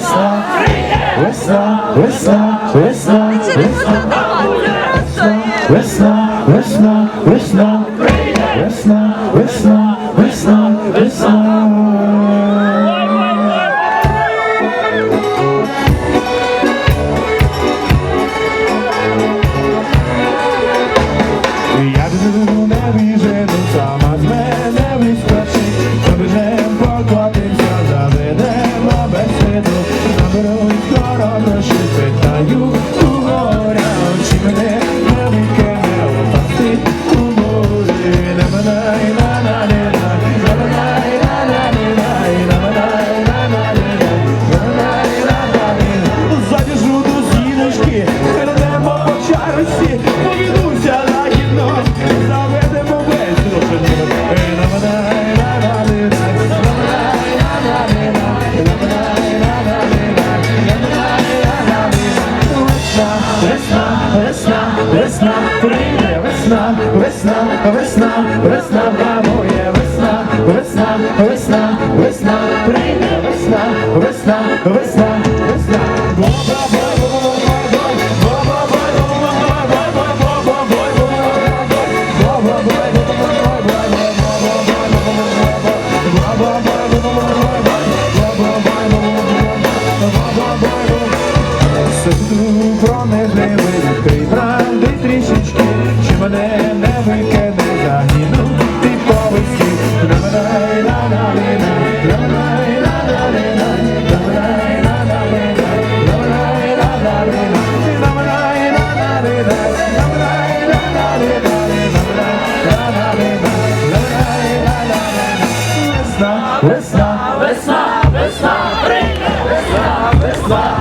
Весна, весна, весна, весна, весна, весна, весна, весна, весна, весна, весна. Я дорожі питаю у горя, мене на у морі, на мене на на на мене на на на мене на на на на на на не Задіжу до зіночки, перейдемо по. весна, весна, бабує, весна, весна, весна, весна, прийде весна, весна, весна, весна, Bye-bye. весна, весна, весна, весна, весна.